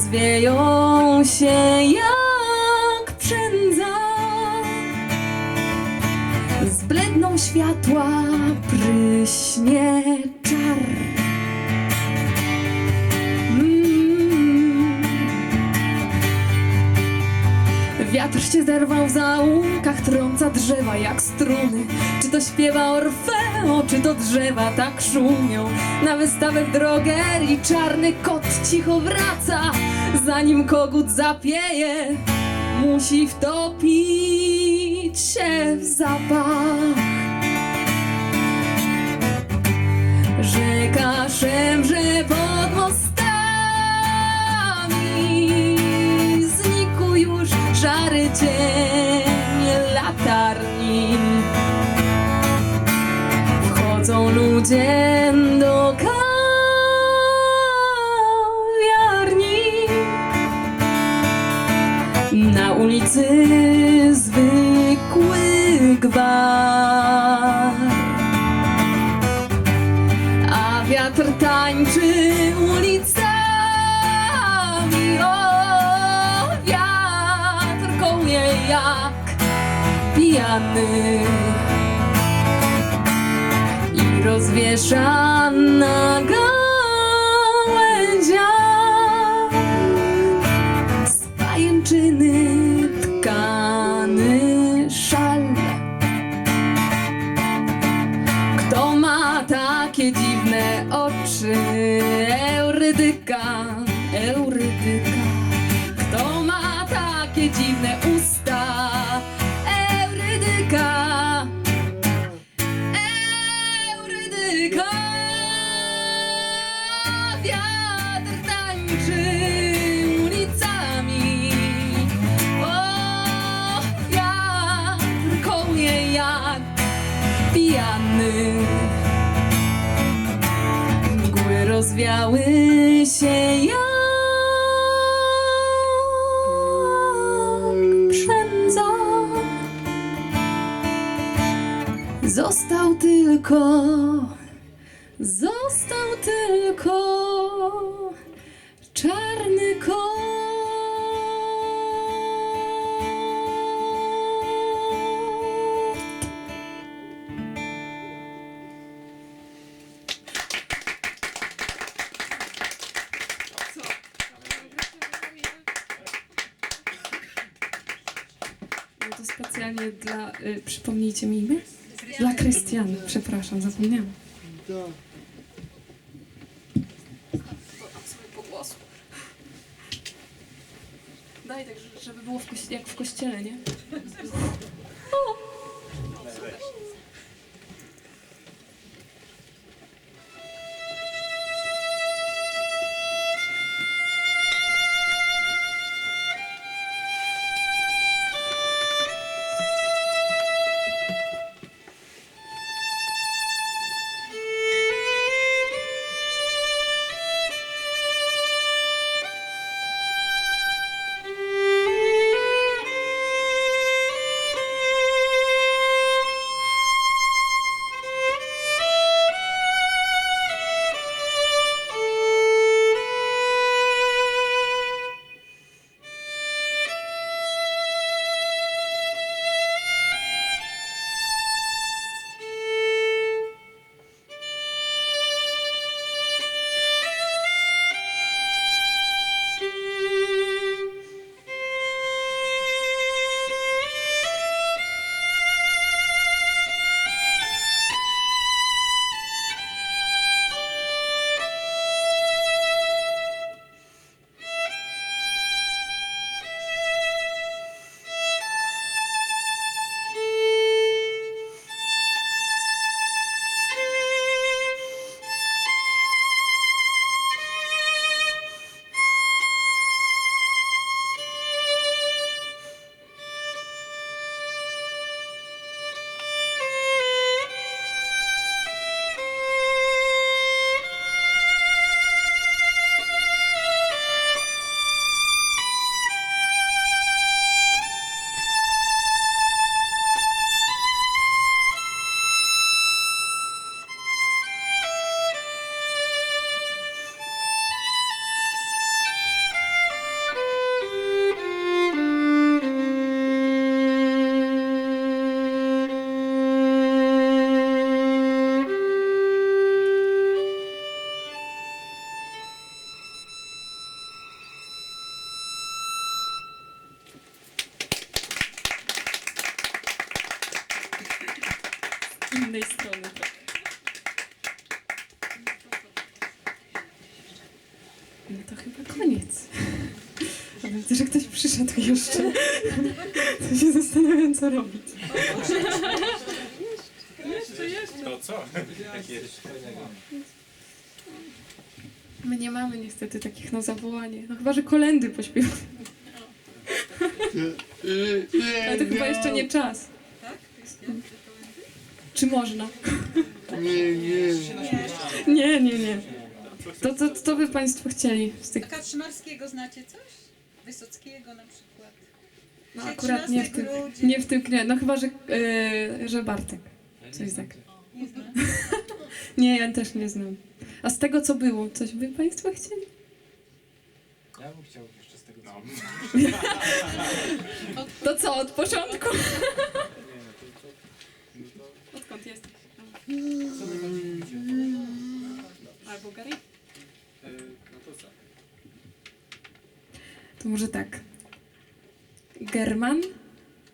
rozwieją się jak przędza. Zbledną światła, pryśnie czar. Wiatr się zerwał w zaułkach, trąca drzewa jak struny. Czy to śpiewa Orfeo, czy to drzewa tak szumią? Na wystawę w drogerii czarny kot cicho wraca, zanim kogut zapieje, musi wtopić się w zapach. Rzeka szemrze pod szary cień latarni. Wchodzą ludzie jak pijany i rozwiesza na gałęziach z pajęczyny tkany szal. Kto ma takie dziwne oczy? Eurydyka, Eurydyka. Kto ma takie dziwne Rozwiały się jak przędza. Został tylko, został tylko specjalnie dla. Y, przypomnijcie mi imię? Dla Krystiana, przepraszam, zapomniałam. Daj tak, że- żeby było w jak w kościele, nie? Innej strony trochę. No to chyba koniec. A widzę, że ktoś przyszedł jeszcze. To się zastanawiam, co robić. To co? My nie mamy niestety takich na zawołanie. No chyba, że kolendy pośpiewamy. Ale to chyba jeszcze nie czas. Czy można? Nie, nie. Nie, nie, nie. To, to, to by Państwo chcieli z tych... A Kaczmarskiego znacie coś? Wysockiego na przykład. No akurat nie w tym, nie w tym nie, no chyba, że, yy, że Bartek. Coś tak. Nie znam. Nie, ja też nie znam. A z tego, co było, coś by Państwo chcieli? Ja bym chciał jeszcze z tego co... To co, od początku? Odkąd jesteś? Albo Gary? No to co? To może tak. German,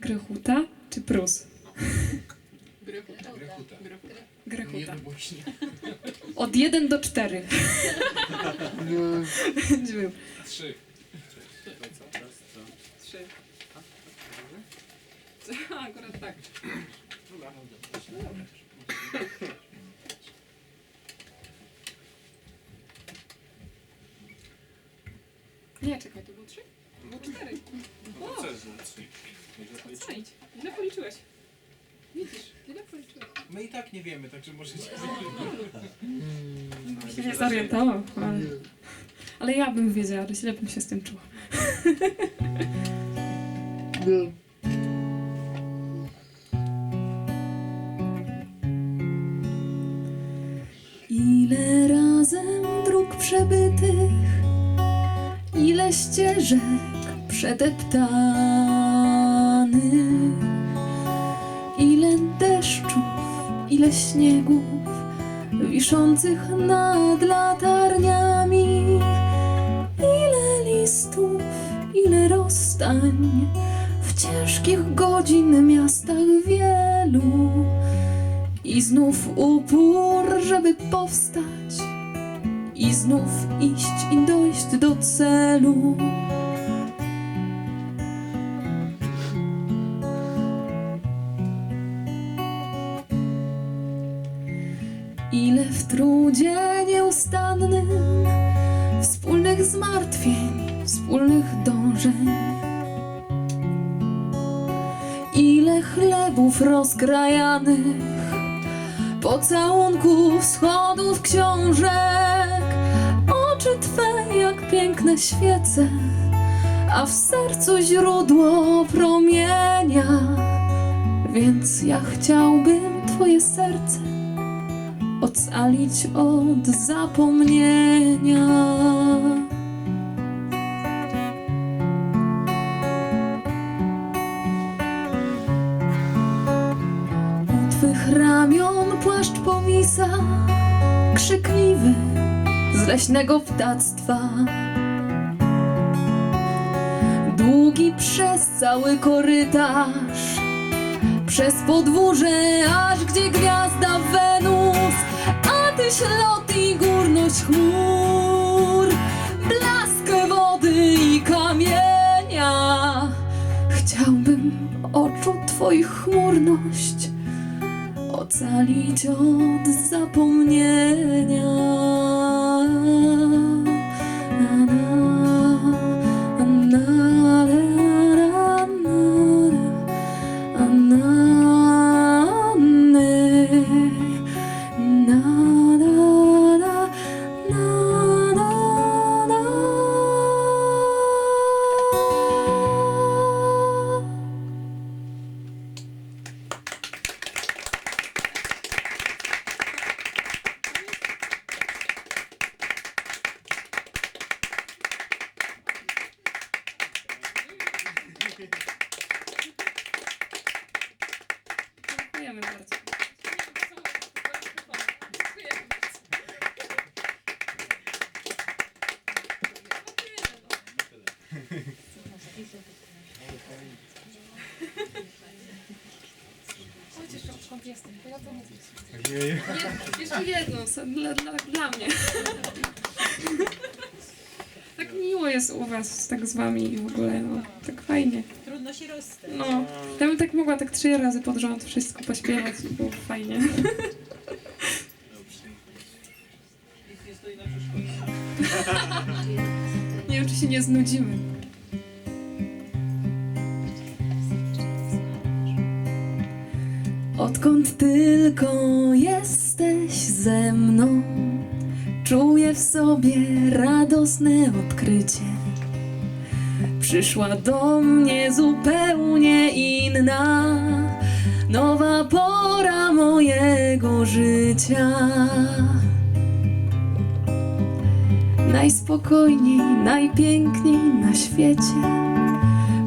Grechuta czy Prus? Grechuta. Grechuta. Jednogłośnie. Od 1 do 4. No, Będzie był. Trzy. To co? Raz, dwa. Trzy. Akurat tak. Nie, czekaj, to było trzy? Było cztery. No to co jest było trzy? Źle policzyłeś. Widzisz, źle policzyłeś. My i tak nie wiemy, także możecie... się nie zorientował, ale... Ale ja bym wiedziała, że źle bym się z tym czuła. no. Przebytych, ile ścieżek przedeptanych, ile deszczów, ile śniegów wiszących nad latarniami, ile listów, ile rozstań w ciężkich godzin miastach wielu. I znów upór, żeby powstać I znów iść i dojść do celu. Ile w trudzie nieustannym Wspólnych zmartwień, wspólnych dążeń. Ile chlebów rozkrajanych Pocałunków, schodów, książek piękne świece A w sercu źródło promienia Więc ja chciałbym Twoje serce Ocalić od zapomnienia U twych ramion płaszcz powisa, krzykliwy z leśnego ptactwa. Długi przez cały korytarz, przez podwórze, aż gdzie gwiazda Wenus, a tyś lot i górność chmur, blask wody i kamienia. Chciałbym oczu Twoich chmurność ocalić od zapomnienia. Dziękujemy bardzo. Chodź jeszcze, skąd jestem, to ja Jeszcze jedną, dla, dla, dla mnie jest u was, tak z wami i w ogóle, no, tak fajnie. Trudno się rozstać. No, ja bym tak mogła tak trzy razy pod rząd wszystko pośpiewać i było fajnie. Nie wiem, czy się nie znudzimy. Odkąd tylko jesteś ze mną, czuję w sobie radosne odkrycie. Przyszła do mnie zupełnie inna, nowa pora mojego życia. Najspokojniej, najpiękniej na świecie.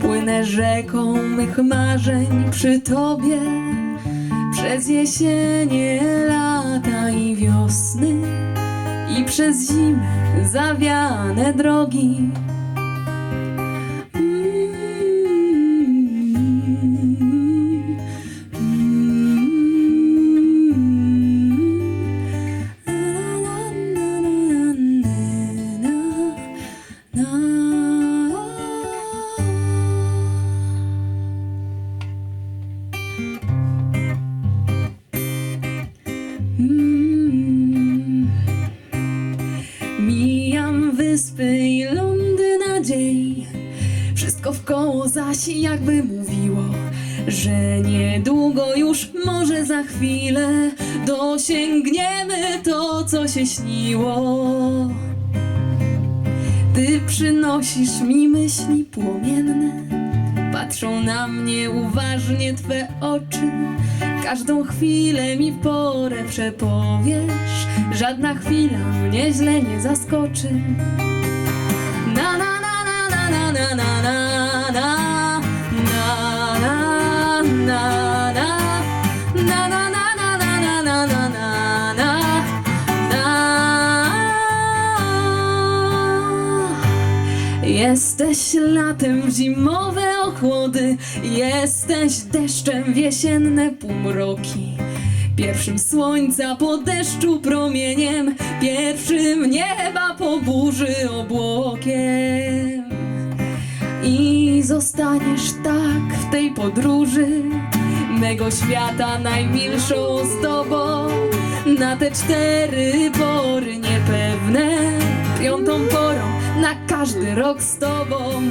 Płynę rzeką mych marzeń przy tobie, przez jesienie, lata i wiosny, i przez zimę zawiane drogi. Jakby mówiło Że niedługo już, może za chwilę Dosięgniemy to, co się śniło. Ty przynosisz mi myśli płomienne Patrzą na mnie uważnie Twe oczy. Każdą chwilę mi porę przepowiesz Żadna chwila mnie źle nie zaskoczy. Na na na na na na na na Jesteś latem w zimowe ochłody, jesteś deszczem w jesienne półmroki. Pierwszym słońca po deszczu promieniem, pierwszym nieba po burzy obłokiem. I zostaniesz tak w tej podróży mego świata najmilszą z tobą na te cztery pory niepewne, piątą porą na każdy rok z tobą.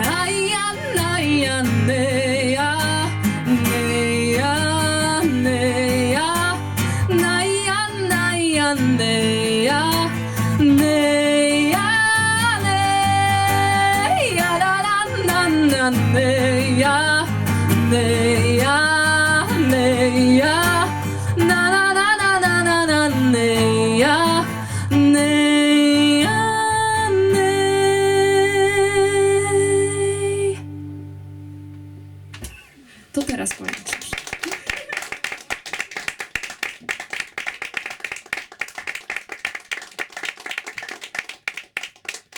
Aj, ja, ja, ne, ja, ne, ja, ne, ja, na, ja, na, ja, ne, ja, ne, ja, ne, ja, la, la, na, na, ne, ja, ne, ja.